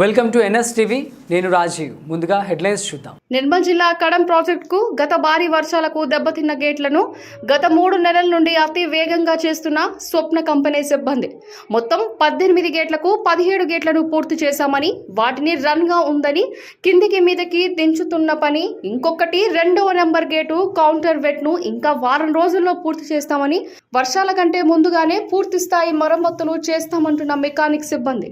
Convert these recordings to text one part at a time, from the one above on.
Welcome to NS TV నేను రాజీవ్. ముందుగా headlines చూద్దాం. నిర్మల్ జిల్లా కడం ప్రాజెక్టుకు గత భారీ వర్షాలకు దెబ్బతిన్న గేట్లను గత మూడు నెలల నుండి అతి వేగంగా చేస్తున్న స్వప్న కంపెనీ సిబ్బంది. మొత్తం పద్దెనిమిది గేట్లకు పదిహేడు గేట్లను పూర్తి చేశామని వాటిని రన్గా ఉందని కిందికి మీదకి దించుతున్న పని ఇంకొకటి రెండవ నెంబర్ గేటు కౌంటర్ వెట్ను ఇంకా వారం రోజుల్లో పూర్తి చేస్తామని వర్షాల కంటే ముందుగానే పూర్తి స్థాయి మరమ్మతులు చేస్తామంటున్న మెకానిక్ సిబ్బంది.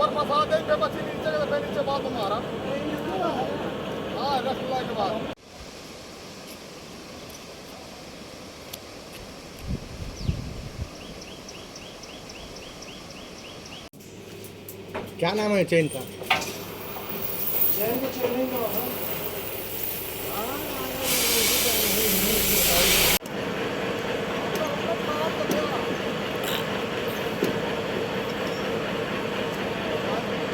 ऊपर फंसा दे पे बच्ची नीचे के फिर नीचे बात मारा हाँ रसगुल्ला के बाद क्या नाम है चेन का?